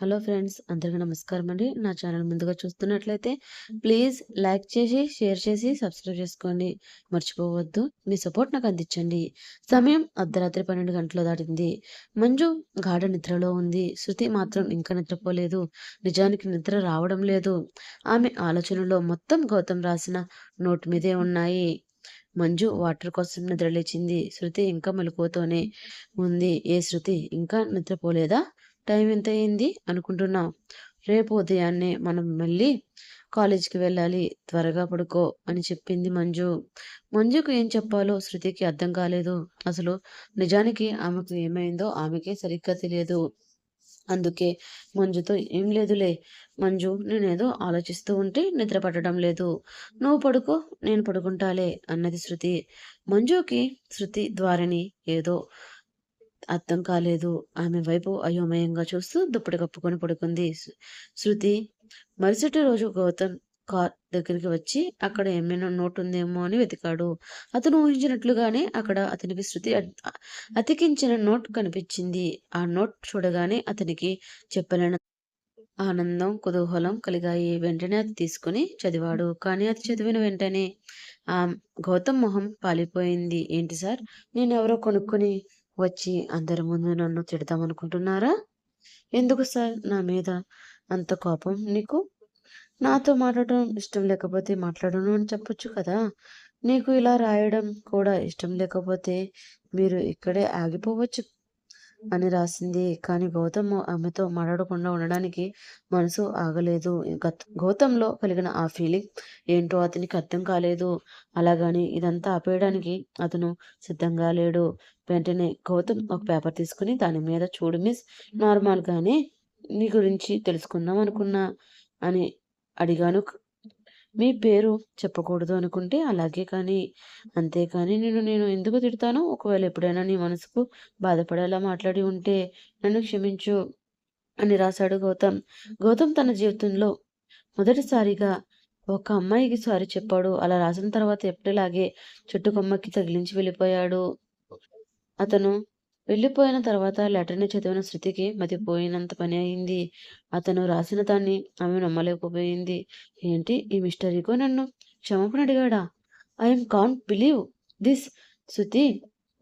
Hello friends అందరికీ నమస్కారం అండి. నా ఛానల్ ముందుగా చూస్తున్నట్లయితే ప్లీజ్ లైక్ చేసి షేర్ చేసి సబ్స్క్రైబ్ చేసుకోండి. మర్చిపోవద్దు. మీ సపోర్ట్ నాకు అందించండి. సమయం అర్ధరాత్రి పన్నెండు గంటలు దాటింది. మంజు గాఢ నిద్రలో ఉంది. శృతి మాత్రం ఇంకా నిద్రపోలేదు. నిజానికి నిద్ర రావడం లేదు. ఆమె ఆలోచనలో మొత్తం గౌతమ్ రాసిన నోట్ మీదే ఉన్నాయి. మంజు వాటర్ కోసం నిద్రలేచింది. శృతి ఇంకా మెలకువతోనే ఉంది. ఏ శృతి? ఇంకా నిద్రపోలేదా? టైం ఎంత అయింది అనుకుంటున్నా. రేపు ఉదయాన్నే మనం మళ్ళీ కాలేజీకి వెళ్ళాలి. త్వరగా పడుకో అని చెప్పింది మంజు. మంజుకు ఏం చెప్పాలో శృతికి అర్థం కాలేదు. అసలు నిజానికి ఆమెకు ఏమైందో ఆమెకే సరిగ్గా తెలియదు. అందుకే మంజుతో ఏం లేదులే. మంజు నేనేదో ఆలోచిస్తూ ఉంటే నిద్ర పట్టడం లేదు. నువ్వు పడుకో నేను పడుకుంటాలే అన్నది శృతి. మంజుకి శృతి ద్వారని ఏదో అర్థం కాలేదు. ఆమె వైపు అయోమయంగా చూస్తూ దుప్పటి కప్పుకొని పడుకుంది. శృతి మరుసటి రోజు గౌతమ్ కార్ దగ్గరికి వచ్చి అక్కడ ఏమైనా నోట్ ఉందేమో అని వెతికాడు. అతను ఊహించినట్లుగానే అక్కడ అతనికి శృతి అతికించిన నోట్ కనిపించింది. ఆ నోట్ చూడగానే అతనికి చెప్పలేన ఆనందం కుతూహలం కలిగాయి. వెంటనే అది తీసుకుని చదివాడు. కానీ అది చదివిన వెంటనే ఆ గౌతమ్ మొహం పాలిపోయింది. ఏంటి సార్? నేను ఎవరో కొనుక్కొని వచ్చి అందరి ముందు నన్ను తిడతామనుకుంటున్నారా ఎందుకు సార్? నా మీద అంత కోపం నీకు? నాతో మాట్లాడడం ఇష్టం లేకపోతే మాట్లాడను అని చెప్పొచ్చు కదా. నీకు ఇలా రాయడం కూడా ఇష్టం లేకపోతే మీరు ఇక్కడే ఆగిపోవచ్చు. అని రాసింది. కానీ గౌతమ్ ఆమెతో మాట్లాడకుండా ఉండడానికి మనసు ఆగలేదు. గౌతంలో కలిగిన ఆ ఫీలింగ్ ఏంటో అతనికి అర్థం కాలేదు. అలాగని ఇదంతా ఆపేయడానికి అతను సిద్ధంగా లేడు. వెంటనే గౌతమ్ ఒక పేపర్ తీసుకుని దాని మీద చూడు మిస్ నార్మల్గానే నీ గురించి తెలుసుకుందాం అనుకున్నా అని అడిగాను. మీ పేరు చెప్పకూడదు అనుకుంటే అలాగే కానీ అంతేకాని నేను నేను ఎందుకు తిడతాను ఒకవేళ ఎప్పుడైనా నీ మనసుకు బాధపడేలా మాట్లాడి ఉంటే నన్ను క్షమించు అని రాశాడు గౌతమ్. గౌతమ్ తన జీవితంలో మొదటిసారిగా ఒక అమ్మాయికి సారీ చెప్పాడు. అలా రాసిన తర్వాత ఎప్పటిలాగే చెట్టు కొమ్మకి తగిలించి వెళ్ళిపోయాడు. అతను వెళ్ళిపోయిన తర్వాత లెటర్ని చదివిన శృతికి మతిపోయినంత పని అయింది. అతను రాసిన దాన్ని ఆమె నమ్మలేకపోయింది. ఏంటి ఈ మిస్టరీకో నన్ను క్షమాపణ అడిగాడా? I'm can't believe this Shruti.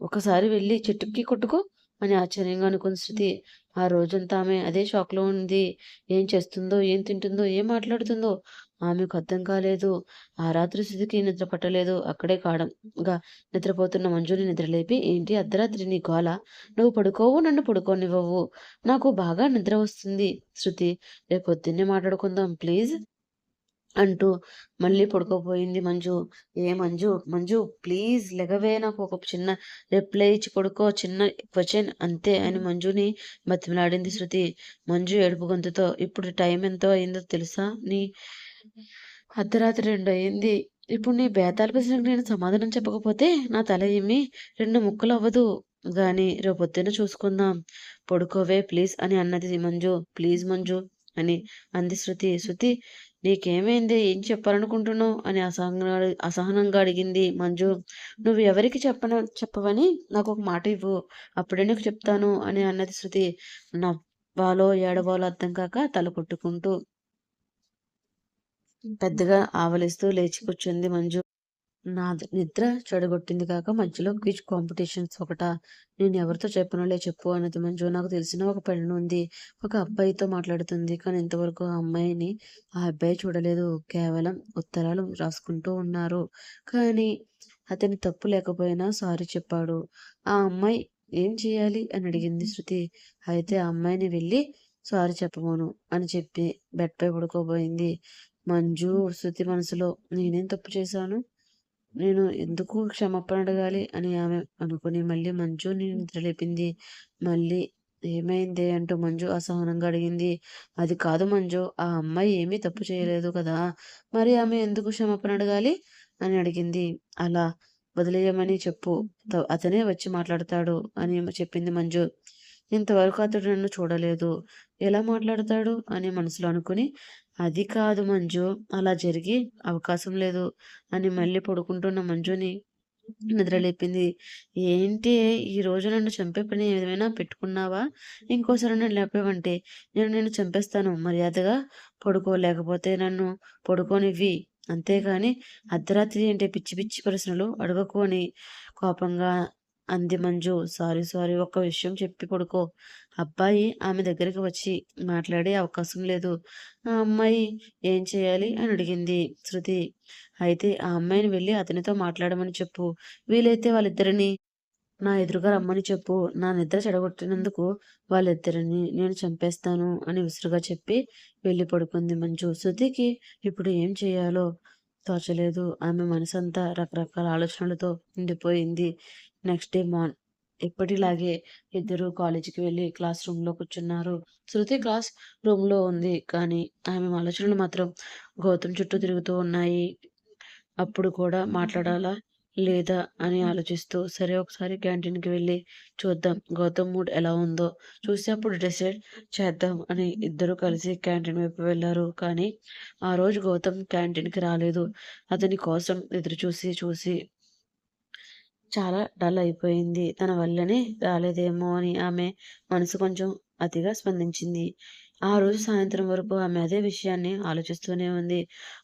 ఒకసారి వెళ్ళి చెట్టుకి కొట్టుకో అని ఆశ్చర్యంగా అనుకుంది శృతి. ఆ రోజంతా ఆమె అదే షాక్లో ఉంది. ఏం చేస్తుందో ఏం తింటుందో ఏం మాట్లాడుతుందో ఆమెకు అర్థం కాలేదు. ఆ రాత్రి స్థితికి నిద్ర పట్టలేదు. అక్కడే కాడంగా నిద్రపోతున్న మంజుని నిద్రలేపి ఏంటి అర్ధరాత్రి నీ గోల? నువ్వు పడుకోవు నన్ను పడుకోనివ్వవు. నాకు బాగా నిద్ర వస్తుంది. శృతి రేపు పొద్దున్నే మాట్లాడుకుందాం ప్లీజ్ అంటూ మళ్ళీ పడుకోపోయింది మంజు. ఏ మంజు? మంజు ప్లీజ్ లెగవే. నాకు ఒక చిన్న రిప్లై ఇచ్చి పడుకో. చిన్న క్వశ్చన్ అంతే అని మంజుని బతిమలాడింది శృతి. మంజు ఏడుపు గొంతుతో ఇప్పుడు టైం ఎంతో అయిందో తెలుసా? నీ అర్ధరాత్రి రెండు అయింది ఇప్పుడు నీ బేతాల ప్రశ్నకు నేను సమాధానం చెప్పకపోతే నా తల ఏమి రెండు ముక్కలు అవ్వదు. గాని రేపొద్దున చూసుకుందాం. పడుకోవే ప్లీజ్ అని అన్నది మంజు. ప్లీజ్ మంజు అని అంది శృతి. శృతి నీకేమైంది? ఏం చెప్పాలనుకుంటున్నావు? అని అసహనంగా అసహనంగా అడిగింది మంజు. నువ్వు ఎవరికి చెప్పన చెప్పవని నాకు ఒక మాట ఇవ్వు. అప్పుడే నీకు చెప్తాను అని అన్నది శృతి. నవ్వాలో ఏడవాలో అర్థం కాక తల కొట్టుకుంటూ పెద్దగా ఆవలిస్తూ లేచి కూర్చుంది మంజు. నా నిద్ర చెడగొట్టింది కాక మధ్యలో క్విజ్ కాంపిటీషన్స్ ఒకట. నేను ఎవరితో చెప్పనులే చెప్పు అన్నది మంజు. నాకు తెలిసిన ఒక పెళ్ళి ఉంది. ఒక అబ్బాయితో మాట్లాడుతుంది. కానీ ఇంతవరకు ఆ అమ్మాయిని ఆ అబ్బాయి చూడలేదు. కేవలం ఉత్తరాలు రాసుకుంటూ ఉన్నారు. కానీ అతని తప్పు లేకపోయినా సారీ చెప్పాడు. ఆ అమ్మాయి ఏం చేయాలి అని అడిగింది శృతి. అయితే ఆ అమ్మాయిని వెళ్ళి సారీ చెప్పమోను అని చెప్పి బెడ్పై పడుకోబోయింది. మంజు శృతి మనసులో నేనేం తప్పు చేశాను? నేను ఎందుకు క్షమాపణ అడగాలి అని ఆమె అనుకుని మళ్ళీ మంజుని నిద్రలేపింది. మళ్ళీ ఏమైంది? అంటూ మంజు అసహనంగా అడిగింది. అది కాదు మంజు ఆ అమ్మాయి ఏమీ తప్పు చేయలేదు కదా. మరి ఆమె ఎందుకు క్షమాపణ అడగాలి అని అడిగింది. అలా వదిలేయమని చెప్పు. అతనే వచ్చి మాట్లాడతాడు అని చెప్పింది మంజు. ఇంతవరకు అతడు నన్ను చూడలేదు. ఎలా మాట్లాడతాడు? అని మనసులో అనుకుని అది కాదు మంజు అలా జరిగి అవకాశం లేదు అని మళ్ళీ పడుకుంటున్న మంజుని నిద్రలేపింది. ఏంటి ఈ రోజు నన్ను చంపే పని ఏమైనా పెట్టుకున్నావా? ఇంకోసారి నన్ను లేపేవంటే నేను నేను చంపేస్తాను. మర్యాదగా పడుకో లేకపోతే నన్ను పడుకోనివ్వి. అంతేగాని అర్ధరాత్రి ఏంటి పిచ్చి పిచ్చి ప్రశ్నలు అడగకు అని కోపంగా అంది మంజు. సారీ సారీ ఒక్క విషయం చెప్పి పడుకో. అబ్బాయి ఆమె దగ్గరికి వచ్చి మాట్లాడే అవకాశం లేదు. ఆ అమ్మాయి ఏం చేయాలి అని అడిగింది శృతి. అయితే ఆ అమ్మాయిని వెళ్ళి అతనితో మాట్లాడమని చెప్పు. వీలైతే వాళ్ళిద్దరిని నా ఎదురుగా రమ్మని చెప్పు. నా నిద్ర చెడగొట్టినందుకు వాళ్ళిద్దరిని నేను చంపేస్తాను అని విసురుగా చెప్పి వెళ్ళి పడుకుంది మంజు. శృతికి ఇప్పుడు ఏం చేయాలో తోచలేదు. ఆమె మనసంతా రకరకాల ఆలోచనలతో నిండిపోయింది. నెక్స్ట్ డే మార్న్ ఎప్పటిలాగే ఇద్దరు కాలేజీకి వెళ్ళి క్లాస్ రూమ్‌లో కూర్చున్నారు. శృతి క్లాస్ రూమ్‌లో ఉంది. కానీ ఆమె ఆలోచనలు మాత్రం గౌతమ్ చుట్టూ తిరుగుతూ ఉన్నాయి. అప్పుడు కూడా మాట్లాడాలా? లేదా? అని ఆలోచిస్తూ సరే ఒకసారి క్యాంటీన్‌కి వెళ్ళి చూద్దాం గౌతమ్ మూడ్ ఎలా ఉందో చూసి అప్పుడు డిసైడ్ చేద్దాం అని ఇద్దరు కలిసి క్యాంటీన్ వైపు వెళ్ళారు కానీ ఆ రోజు గౌతమ్ క్యాంటీన్‌కి రాలేదు. అతని కోసం ఎదురు చూసి చూసి చాలా డల్ అయిపోయింది. తన వల్లనే రాలేదేమో అని ఆమె మనసు కొంచెం అతిగా స్పందించింది. ఆ రోజు సాయంత్రం వరకు ఆమె అదే విషయాన్ని ఆలోచిస్తూనే ఉంది.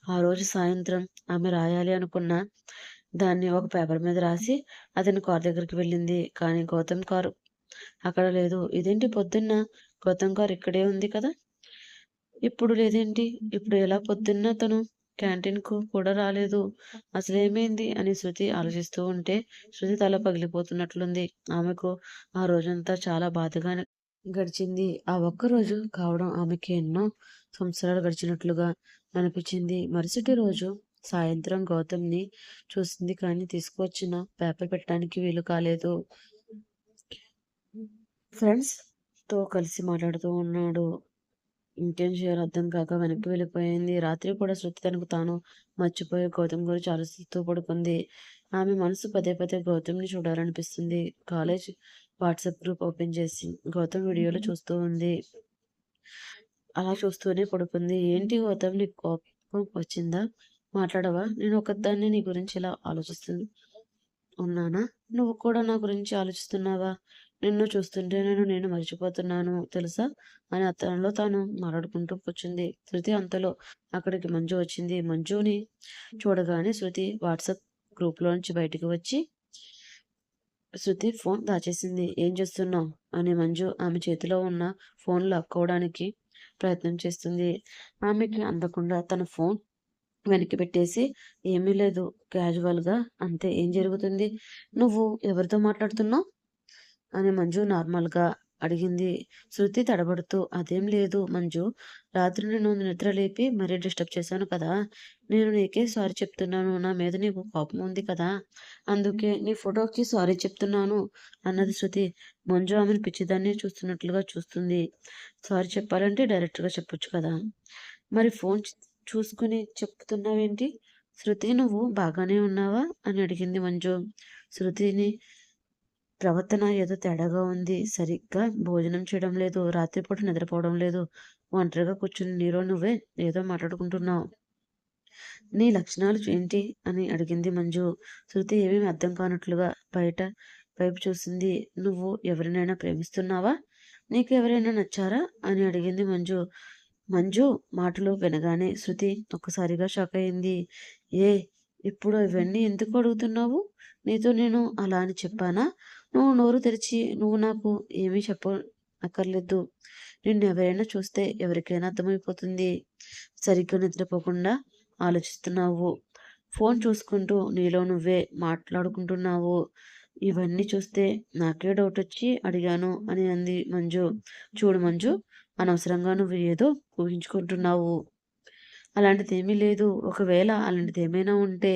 ఆ రోజు సాయంత్రం ఆమె రాయాలి అనుకున్న దాన్ని ఒక పేపర్ మీద రాసి అతని కారు దగ్గరికి వెళ్ళింది. కానీ గౌతమ్ కారు అక్కడ లేదు. ఇదేంటి పొద్దున్న గౌతమ్ కారు ఇక్కడే ఉంది కదా! ఇప్పుడు లేదేంటి? ఇప్పుడు ఎలా పొద్దున్న తను క్యాంటీన్‌కు కూడా రాలేదు. అసలేమైంది? అని శృతి ఆలోచిస్తూ ఉంటే శృతి తల పగిలిపోతున్నట్లుంది. ఆమెకు ఆ రోజంతా చాలా బాధగా గడిచింది. ఆ ఒక్కరోజు కావడం ఆమెకి ఎన్నో సంవత్సరాలు గడిచినట్లుగా అనిపించింది. మరుసటి రోజు సాయంత్రం గౌతమ్‌ని చూసింది కానీ తీసుకువచ్చిన పేపర్ పెట్టడానికి వీలు కాలేదు. ఫ్రెండ్స్‌తో కలిసి మాట్లాడుతూ ఉన్నాడు. ఇంకేం చేయాలో అర్థం కాక వెనక్కి వెళ్ళిపోయింది. రాత్రి కూడా శృతి తనకు తాను మర్చిపోయి గౌతమ్ గురించి ఆలోచిస్తూ పడుకుంది. ఆమె మనసు పదే పదే గౌతమ్‌ని చూడాలనిపిస్తుంది. కాలేజ్ వాట్సాప్ గ్రూప్ ఓపెన్ చేసి గౌతమ్ వీడియోలు చూస్తూ ఉంది. అలా చూస్తూనే పడుకుంది. ఏంటి గౌతమ్ నీకు కోపం వచ్చిందా? మాట్లాడవా? నేను ఒకదాన్నే నీ గురించి ఇలా ఆలోచిస్తూ ఉన్నానా? నువ్వు కూడా నా గురించి ఆలోచిస్తున్నావా? నిన్ను చూస్తుంటే నేను నేను మర్చిపోతున్నాను తెలుసా? అని అతనిలో తాను మాట్లాడుకుంటూ కూర్చుంది. శృతి అంతలో అక్కడికి మంజు వచ్చింది. మంజుని చూడగానే శృతి వాట్సాప్ గ్రూప్‌లోంచి బయటికి వచ్చి శృతి ఫోన్ దాచేసింది. ఏం చేస్తున్నావు? అని మంజు ఆమె చేతిలో ఉన్న ఫోన్ లాక్కోవడానికి ప్రయత్నం చేస్తుంది. ఆమెకి అందకుండా తన ఫోన్ వెనక్కి పెట్టేసి ఏమీ లేదు క్యాజువల్‌గా అంతే ఏం జరుగుతుంది? నువ్వు ఎవరితో మాట్లాడుతున్నావు? అని మంజు నార్మల్‌గా అడిగింది. శృతి తడబడుతూ అదేం లేదు మంజు. రాత్రి నేను నిద్ర లేపి మరీ డిస్టర్బ్ చేశాను కదా! నేను నీకే సారీ చెప్తున్నాను. నా మీద నీకు కోపం ఉంది కదా! అందుకే నీ ఫోటోకి సారీ చెప్తున్నాను అన్నది శృతి. మంజు ఆమెను పిచ్చిదాన్ని చూస్తున్నట్లుగా చూస్తుంది. సారీ చెప్పాలంటే డైరెక్ట్‌గా చెప్పొచ్చు కదా! మరి ఫోన్ చూసుకుని చెప్తున్నావేంటి? శృతి నువ్వు బాగానే ఉన్నావా? అని అడిగింది మంజు. శృతిని ప్రవర్తన ఏదో తేడాగా ఉంది. సరిగ్గా భోజనం చేయడం లేదు. రాత్రిపూట నిద్రపోవడం లేదు. ఒంటరిగా కూర్చుని నీలో నువ్వే ఏదో మాట్లాడుకుంటున్నావు. నీ లక్షణాలు ఏంటి? అని అడిగింది మంజు. శృతి ఏమీ అర్థం కానట్లుగా బయట వైపు చూసింది. నువ్వు ఎవరినైనా ప్రేమిస్తున్నావా? నీకు ఎవరైనా నచ్చారా? అని అడిగింది మంజు. మంజు మాటలు వినగానే శృతి ఒక్కసారిగా షాక్ అయింది. ఏ ఇప్పుడు ఇవన్నీ ఎందుకు అడుగుతున్నావు? నీతో నేను అలా అని చెప్పానా? నువ్వు నోరు తెరిచి నువ్వు నాకు ఏమీ చెప్ప అక్కర్లేదు. నిన్ను ఎవరైనా చూస్తే ఎవరికైనా అర్థమైపోతుంది. సరిగ్గా నిద్రపోకుండా ఆలోచిస్తున్నావు. ఫోన్ చూసుకుంటూ నీలో నువ్వే మాట్లాడుకుంటున్నావు. ఇవన్నీ చూస్తే నాకే డౌట్ వచ్చి అడిగాను అని అంది మంజు. చూడు మంజు అనవసరంగా నువ్వు ఏదో ఊహించుకుంటున్నావు. అలాంటిది ఏమీ లేదు. ఒకవేళ అలాంటిది ఏమైనా ఉంటే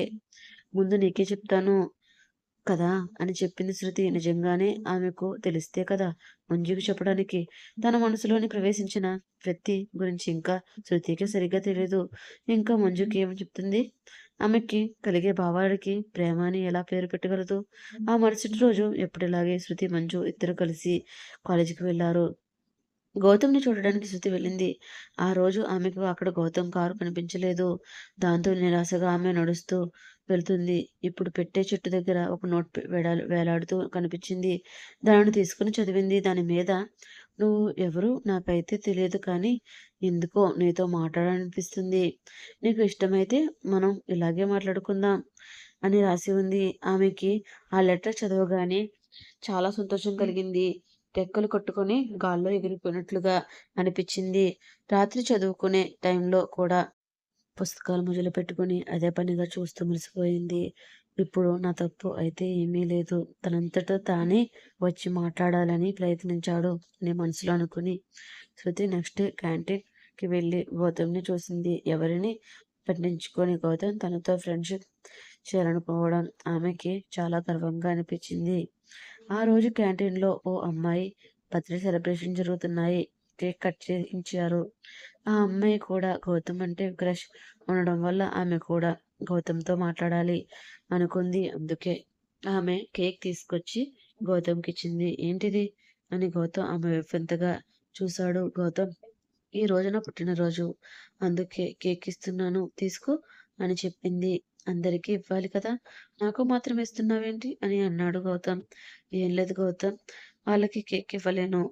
ముందు నీకే చెప్తాను కదా! అని చెప్పింది శృతి. నిజంగానే ఆమెకు తెలిస్తే కదా మంజుకి చెప్పడానికి. తన మనసులోని ప్రవేశించిన వ్యక్తి గురించి ఇంకా శృతికి సరిగ్గా తెలియదు ఇంకా మంజుకి ఏమి చెప్తుంది? ఆమెకి కలిగే భావాలకి ప్రేమ అని ఎలా పేరు పెట్టగలదు? ఆ మరుసటి రోజు ఎప్పటిలాగే శృతి, మంజు ఇద్దరు కలిసి కాలేజీకి వెళ్ళారు గౌతమ్‌ని చూడడానికి శృతి వెళ్ళింది. ఆ రోజు ఆమెకు అక్కడ గౌతమ్ కారు కనిపించలేదు. దాంతో నిరాశగా ఆమె నడుస్తూ వెళ్తుంది. ఇప్పుడు పెట్టే చెట్టు దగ్గర ఒక నోట్ వేలాడు వేలాడుతూ కనిపించింది. దానిని తీసుకుని చదివింది. దాని మీద నువ్వు ఎవరు? నాకైతే తెలియదు కానీ ఎందుకో నీతో మాట్లాడాలనిపిస్తుంది. నీకు ఇష్టమైతే మనం ఇలాగే మాట్లాడుకుందాం అని రాసి ఉంది. ఆమెకి ఆ లెటర్ చదవగానే చాలా సంతోషం కలిగింది. రెక్కలు కొట్టుకుని గాల్లో ఎగిరిపోయినట్లుగా అనిపించింది. రాత్రి చదువుకునే టైంలో కూడా పుస్తకాలు మొదలు పెట్టుకుని అదే పనిగా చూస్తూ మురిసిపోయింది. ఇప్పుడు నా తప్పు అయితే ఏమీ లేదు. తనంతటా తానే వచ్చి మాట్లాడాలని ప్రయత్నించాడు అని మనసులో అనుకుని శృతి నెక్స్ట్ క్యాంటీన్కి వెళ్ళి గౌతమ్ని చూసింది. ఎవరిని పట్టించుకొని గౌతమ్ తనతో ఫ్రెండ్షిప్ చేయాలనుకోవడం ఆమెకి చాలా గర్వంగా అనిపించింది. ఆ రోజు క్యాంటీన్లో ఓ అమ్మాయి బర్త్డే సెలబ్రేషన్ జరుగుతున్నాయి. కేక్ కట్ చేయించారు. ఆ అమ్మాయి కూడా గౌతమ్ అంటే క్రష్ ఉండడం వల్ల ఆమె కూడా గౌతమ్తో మాట్లాడాలి అనుకుంది. అందుకే ఆమె కేక్ తీసుకొచ్చి గౌతమ్కి ఇచ్చింది. ఏంటిది? అని గౌతమ్ ఆమె వైపు చూశాడు. గౌతమ్ ఈ రోజున పుట్టినరోజు. అందుకే కేక్ ఇస్తున్నాను తీసుకో అని చెప్పింది. అందరికీ ఇవ్వాలి కదా. నాకు మాత్రం ఇస్తున్నావేంటి అని అన్నాడు గౌతమ్. ఏం లేదు గౌతమ్. వాళ్ళకి కేక్ ఇవ్వలేను.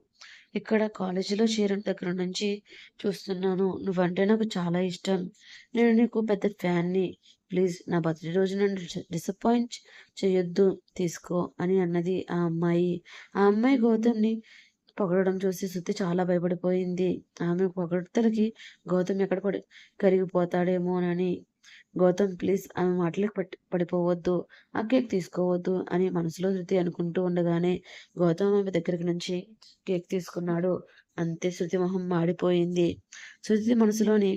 ఇక్కడ కాలేజీలో చేరిన దగ్గర నుంచి చూస్తున్నాను. నువ్వంటే నాకు చాలా ఇష్టం. నేను నీకు పెద్ద ఫ్యాన్ని. ప్లీజ్ నా బర్త్డే రోజు నన్ను డిసప్పాయింట్ చేయొద్దు తీసుకో అని అన్నది ఆ అమ్మాయి. ఆ అమ్మాయి గౌతమ్ని పొగడడం చూసి శృతి చాలా భయపడిపోయింది. ఆమె పొగడతలకి గౌతమ్ ఎక్కడ పడి కరిగిపోతాడేమోనని గౌతమ్ ప్లీజ్ ఆమె మాటలకు పట్టి పడిపోవద్దు ఆ కేక్ తీసుకోవద్దు అని మనసులో శృతి అనుకుంటూ ఉండగానే గౌతమ్ ఆమె దగ్గరికి నుంచి కేక్ తీసుకున్నాడు. అంతే శృతి మొహం మాడిపోయింది. శృతి మనసులోని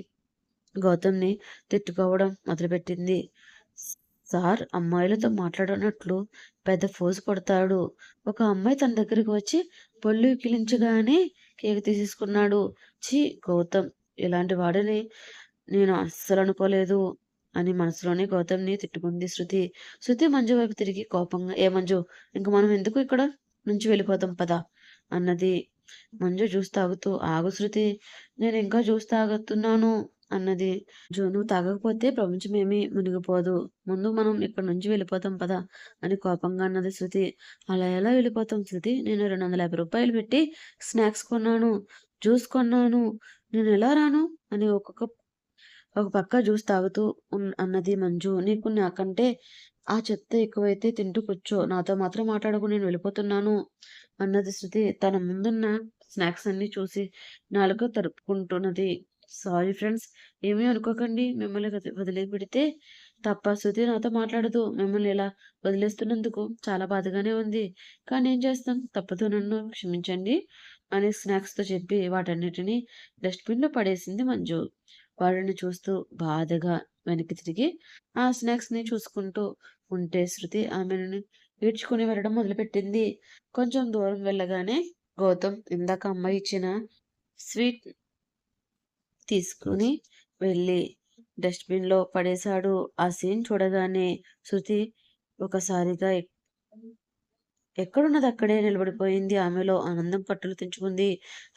గౌతమ్ని తిట్టుకోవడం మొదలుపెట్టింది. సార్ అమ్మాయిలతో మాట్లాడనట్లు పెద్ద ఫోజు కొడతాడు. ఒక అమ్మాయి తన దగ్గరికి వచ్చి పొల్లు కిలించగానే కేక్ తీసేసుకున్నాడు. ఛీ గౌతమ్ ఇలాంటి వాడిని నేను అస్సలు అనుకోలేదు. అని మనసులోనే గౌతమ్ని తిట్టుకుంది శృతి. శృతి మంజు వైపు తిరిగి కోపంగా ఏ మంజు ఇంక మనం ఎందుకు ఇక్కడ నుంచి వెళ్ళిపోతాం పదా అన్నది. మంజు జ్యూస్ తాగుతూ ఆగు శృతి నేను ఇంకా జ్యూస్ తాగుతున్నాను అన్నది. జో నువ్వు తాగకపోతే ప్రపంచమేమీ మునిగిపోదు. ముందు మనం ఇక్కడ నుంచి వెళ్ళిపోతాం పదా అని కోపంగా అన్నది శృతి. అలా ఎలా వెళ్ళిపోతాం శృతి? నేను రెండు వందల యాభై రూపాయలు పెట్టి స్నాక్స్ కొన్నాను జ్యూస్ కొన్నాను నేను ఎలా రాను అని ఒక్కొక్క ఒక పక్క జ్యూస్ తాగుతూ అన్నది మంజు. నీకు నాకంటే ఆ చెత్త ఎక్కువైతే తింటూ కూర్చో. నాతో మాత్రం మాట్లాడకు నేను వెళ్ళిపోతున్నాను అన్నది శృతి. తన ముందున్న స్నాక్స్ అన్ని చూసి నాలుగు తరుపుకుంటున్నది. సారీ ఫ్రెండ్స్ ఏమీ అనుకోకండి. మిమ్మల్ని వదిలే పెడితే తప్ప శృతి నాతో మాట్లాడదు. మిమ్మల్ని ఇలా వదిలేస్తున్నందుకు చాలా బాధగానే ఉంది. కానీ ఏం చేస్తాం? తప్పదు నన్ను క్షమించండి అని స్నాక్స్తో చెప్పి వాటన్నిటిని డస్ట్బిన్లో పడేసింది మంజు. వాళ్ళని చూస్తూ బాధగా వెనక్కి తిరిగి ఆ స్నాక్స్ని చూసుకుంటూ ఉంటే శృతి ఆమెను ఈడ్చుకుని వెళ్ళడం మొదలుపెట్టింది. కొంచెం దూరం వెళ్ళగానే గౌతమ్ ఇందాక అమ్మ ఇచ్చిన స్వీట్ తీసుకుని వెళ్ళి డస్ట్బిన్లో పడేశాడు. ఆ సీన్ చూడగానే శృతి ఒకసారిగా ఎక్కడున్నది అక్కడే నిలబడిపోయింది. ఆమెలో ఆనందం కట్టలు తెంచుకుంది.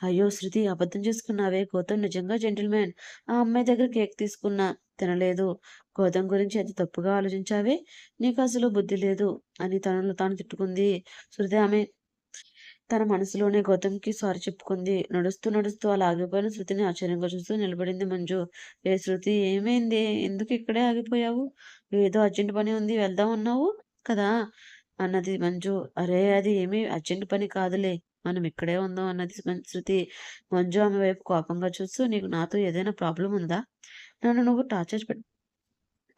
అయ్యో శృతి అబద్ధం చేసుకున్నావే? గౌతమ్ నిజంగా జెంటిల్మెన్ ఆ అమ్మాయి దగ్గర కేక్ తీసుకున్నా. తినలేదు. గౌతమ్ గురించి అది తప్పుగా ఆలోచించావే? నీకు అసలు బుద్ధి లేదు అని తనలో తాను తిట్టుకుంది. శృతి ఆమె తన మనసులోనే గౌతమ్కి సారీ చెప్పుకుంది. నడుస్తూ నడుస్తూ అలా ఆగిపోయిన శృతిని ఆశ్చర్యంగా చూస్తూ నిలబడింది మంజు. ఏ శృతి ఏమైంది? ఎందుకు ఇక్కడే ఆగిపోయావు? ఏదో అర్జెంట్ పని ఉంది వెళ్దాం అన్నావు కదా? అన్నది మంజు. అరే అది ఏమీ అర్జెంట్ పని కాదులే. మనం ఇక్కడే ఉందాం అన్నది శృతి. మంజు ఆమె వైపు కోపంగా చూస్తూ నీకు నాతో ఏదైనా ప్రాబ్లం ఉందా? నన్ను నువ్వు టార్చర్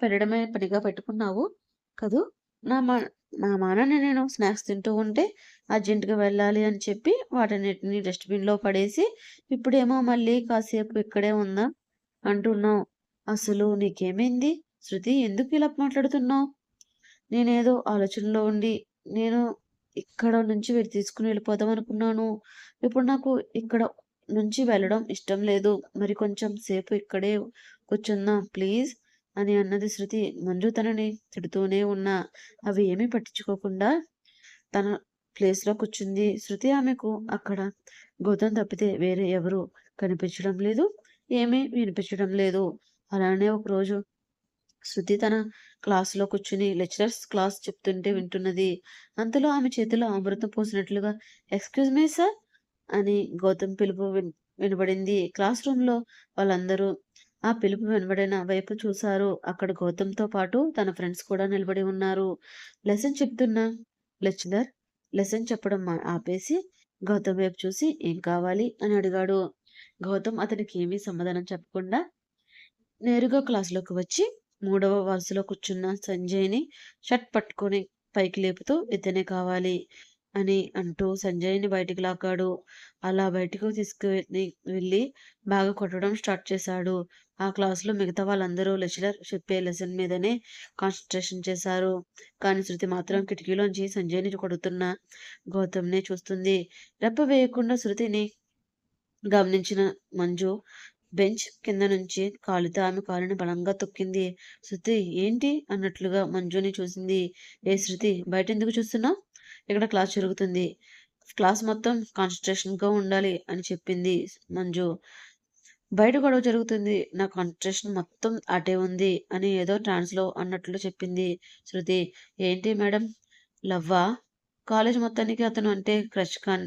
పెట్టడమే పనిగా పెట్టుకున్నావు కదూ? నా మా నా మానాన్ని నేను స్నాక్స్ తింటూ ఉంటే అర్జెంటుగా వెళ్ళాలి అని చెప్పి వాటన్నిటిని డస్ట్బిన్లో పడేసి ఇప్పుడేమో మళ్ళీ కాసేపు ఇక్కడే ఉందా అంటున్నావు. అసలు నీకేమైంది? శృతి ఎందుకు ఇలా మాట్లాడుతున్నావు? నేనేదో ఆలోచనలో ఉండి నేను ఇక్కడ నుంచి వెళ్ళి తీసుకుని వెళ్ళిపోదాం అనుకున్నాను. ఇప్పుడు నాకు ఇక్కడ నుంచి వెళ్ళడం ఇష్టం లేదు. మరి కొంచెం సేపు ఇక్కడే కూర్చుందాం ప్లీజ్ అని అన్నది శృతి మంజు తనని తిడుతూనే ఉన్నా. అవి ఏమీ పట్టించుకోకుండా తన ప్లేస్లో కూర్చుంది. శృతి ఆమెకు అక్కడ గౌతమ్ తప్పితే వేరే ఎవరు కనిపించడం లేదు. ఏమీ వినిపించడం లేదు. అలానే ఒకరోజు శృతి తన క్లాస్‌లో కూర్చుని లెక్చరర్స్ క్లాస్ చెప్తుంటే వింటున్నది. అంతలో ఆమె చేతిలో అమృతం పోసినట్లుగా "ఎక్స్‌క్యూజ్ మీ సర్" అని గౌతమ్ పిలుపు విన్ వినబడింది. క్లాస్ రూమ్‌లో వాళ్ళందరూ ఆ పిలుపు వినబడిన వైపు చూశారు. అక్కడ గౌతమ్‌తో పాటు తన ఫ్రెండ్స్ కూడా నిలబడి ఉన్నారు. లెసన్ చెప్తున్న లెక్చరర్ లెసన్ చెప్పడం ఆపేసి గౌతమ్ వైపు చూసి "ఏం కావాలి?" అని అడిగాడు. గౌతమ్ అతనికి ఏమీ సమాధానం చెప్పకుండా నేరుగా క్లాస్‌లోకి వచ్చి మూడవ వరుసలో కూర్చున్న సంజయ్‌ని షర్ట్ పట్టుకొని పైకి లేపుతూ "ఇతనే కావాలి" అని అంటూ సంజయ్‌ని బయటికి లాగాడు. అలా బయటకు తీసుకుని వెళ్ళి బాగా కొట్టడం స్టార్ట్ చేశాడు. ఆ క్లాసులో మిగతా వాళ్ళందరూ లెక్చరర్ చెప్పే లెసన్ మీదనే కాన్సన్ట్రేషన్ చేశారు. కానీ శృతి మాత్రం కిటికీలోంచి సంజయ్‌ని కొడుతున్న గౌతమ్‌నే చూస్తుంది. రెప్ప వేయకుండా శృతిని గమనించిన మంజు బెంచ్ కింద నుంచి కాలుతో ఆమె కాలుని బలంగా తొక్కింది. శృతి ఏంటి? అన్నట్లుగా మంజుని చూసింది. ఏ శృతి బయట ఎందుకు చూస్తున్నావు? ఇక్కడ క్లాస్ జరుగుతుంది. క్లాస్ మొత్తం కాన్సన్ట్రేషన్గా ఉండాలి అని చెప్పింది మంజు. బయట గొడవ జరుగుతుంది. నా కాన్సన్ట్రేషన్ మొత్తం అటే ఉంది అని ఏదో ట్రాన్స్‌లో అన్నట్లు చెప్పింది శృతి. ఏంటి మేడం లవ్వా? కాలేజ్ మొత్తానికి అతను అంటే క్రష్ కాన్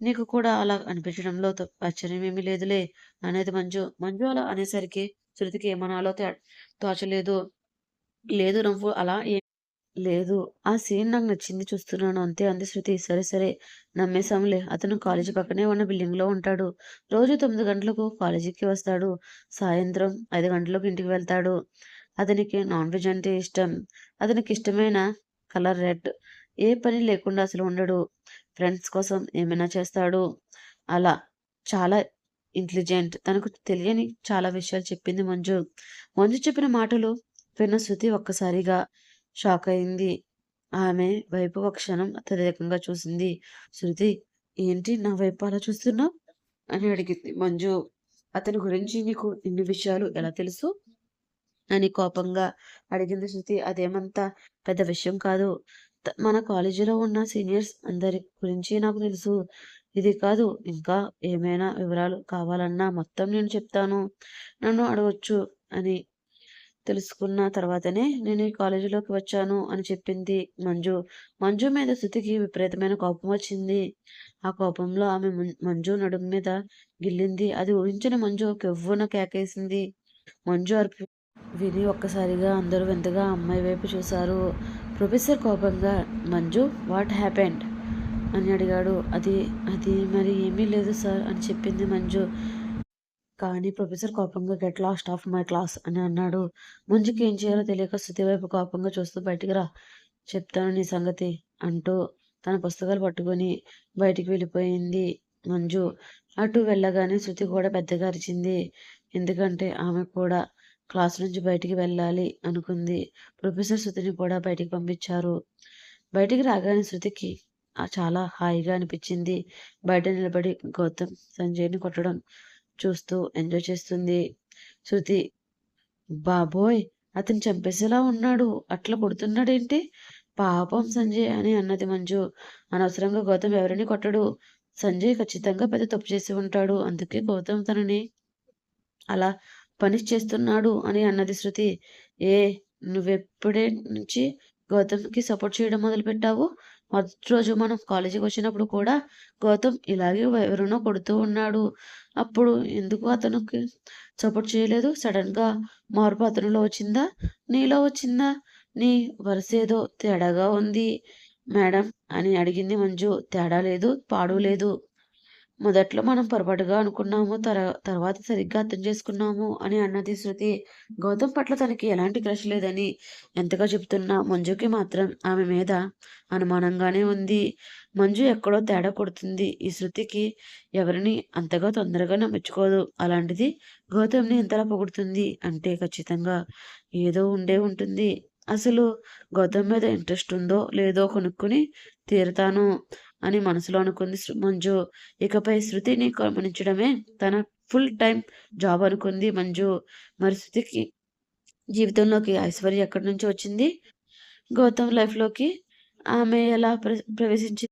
నీకు కూడా అలా అనిపించడంలో ఆశ్చర్యమేమీ లేదులే అనేది మంజు. మంజు అలా అనేసరికి శృతికి ఏమనాలో తే తోచలేదు. లేదు నువ్వు అలా ఏ లేదు. ఆ సీన్ నాకు నచ్చింది చూస్తున్నాను అంతే అంది శృతి. సరే సరే నమ్మేశాంలే అతను కాలేజీ పక్కనే ఉన్న బిల్డింగ్‌లో ఉంటాడు. రోజు తొమ్మిది గంటలకు కాలేజీకి వస్తాడు. సాయంత్రం ఐదు గంటలకు ఇంటికి వెళ్తాడు. అతనికి నాన్ వెజ్ అంటే ఇష్టం. అతనికి ఇష్టమైన కలర్ రెడ్. ఏ పని లేకుండా అసలు ఉండడు. ఫ్రెండ్స్ కోసం ఏమైనా చేస్తాడు. అలా చాలా ఇంటెలిజెంట్. తనకు తెలియని చాలా విషయాలు చెప్పింది మంజు. మంజు చెప్పిన మాటలు విన్న శృతి ఒక్కసారిగా షాక్ అయింది ఆమె వైపు ఒక క్షణం అత్యధికంగా చూసింది. శృతి ఏంటి నా వైపు అలా చూస్తున్నావు? అని అడిగింది మంజు. అతని గురించి నీకు ఇన్ని విషయాలు ఎలా తెలుసు? అని కోపంగా అడిగింది శృతి. అదేమంత పెద్ద విషయం కాదు. మన కాలేజీలో ఉన్న సీనియర్స్ అందరి గురించి నాకు తెలుసు. ఇది కాదు ఇంకా ఏమైనా వివరాలు కావాలన్నా మొత్తం నేను చెప్తాను. నన్ను అడగొచ్చు అని తెలుసుకున్న తర్వాతనే నేను ఈ కాలేజీలోకి వచ్చాను అని చెప్పింది మంజు. మంజు మీద శృతికి విపరీతమైన కోపం వచ్చింది. ఆ కోపంలో ఆమె మంజు నడుము మీద గిల్లింది. అది ఊహించని మంజు కెవ్వున కేకేసింది. మంజు అర్పి విని ఒక్కసారిగా అందరూ వింతగా అమ్మాయి వైపు చూశారు. ప్రొఫెసర్ కోపంగా మంజు వాట్ హ్యాపెండ్? అని అడిగాడు. అది అది మరి ఏమీ లేదు సార్ అని చెప్పింది మంజు. కానీ ప్రొఫెసర్ కోపంగా get lost of my class అని అన్నాడు. మంజుకి ఏం చేయాలో తెలియక శృతి వైపు కోపంగా చూస్తూ బయటికి రా చెప్తాను నీ సంగతి అంటూ తన పుస్తకాలు పట్టుకొని బయటికి వెళ్ళిపోయింది మంజు. అటు వెళ్ళగానే శృతి కూడా పెద్దగా అరిచింది. ఎందుకంటే ఆమె కూడా క్లాస్ నుంచి బయటికి వెళ్ళాలి అనుకుంది. ప్రొఫెసర్ శృతిని కూడా బయటికి పంపించారు. బయటికి రాగానే శృతికి చాలా హాయిగా అనిపించింది. బయట నిలబడి గౌతమ్ సంజయ్‌ని కొట్టడం చూస్తూ ఎంజాయ్ చేస్తుంది. శృతి బాబోయ్! అతను చంపేసేలా ఉన్నాడు. అట్లా కొడుతున్నాడేంటి? పాపం సంజయ్ అని అన్నది మంజు. అనవసరంగా గౌతమ్ ఎవరిని కొట్టడు. సంజయ్ ఖచ్చితంగా పెద్ద తప్పు చేసి ఉంటాడు. అందుకే గౌతమ్ తనని అలా పని చేస్తున్నాడు అని అన్నది శృతి. ఏ నువ్వెప్పుడే నుంచి గౌతమ్‌కి సపోర్ట్ చేయడం మొదలుపెట్టావు? మొదటి రోజు మనం కాలేజీకి వచ్చినప్పుడు కూడా గౌతమ్ ఇలాగే ఎవరినో కొడుతూ ఉన్నాడు. అప్పుడు ఎందుకు అతనికి సపోర్ట్ చేయలేదు? సడన్‌గా మార్పు అతనిలో వచ్చిందా? నీలో వచ్చిందా? నీ వరసేదో తేడాగా ఉంది మేడం అని అడిగింది మంజు. తేడా లేదు, పాడు లేదు. మొదట్లో మనం పొరపాటుగా అనుకున్నాము. తర తర్వాత సరిగ్గా అర్థం చేసుకున్నాము అని అన్నది శృతి. గౌతమ్ పట్ల తనకి ఎలాంటి క్రష్ లేదని ఎంతగా చెప్తున్నా మంజుకి మాత్రం ఆమె మీద అనుమానంగానే ఉంది. మంజు ఎక్కడో తేడా కొడుతుంది. ఈ శృతికి ఎవరిని అంతగా తొందరగా మెచ్చుకోదు. అలాంటిది గౌతమ్‌ని ఇంతలా పొగుడుతుంది అంటే ఖచ్చితంగా ఏదో ఉండే ఉంటుంది. అసలు గౌతమ్ మీద ఇంట్రెస్ట్ ఉందో లేదో కొనుక్కొని తీరుతాను అని మనసులో అనుకుంది మంజు. ఇకపై శృతిని గమనించడమే తన ఫుల్ టైం జాబ్ అనుకుంది మంజు. మరి శృతికి జీవితంలోకి ఐశ్వర్య ఎక్కడి నుంచి వచ్చింది? గౌతమ్ లైఫ్‌లోకి ఆమె ఎలా ప్ర ప్రవేశించింది?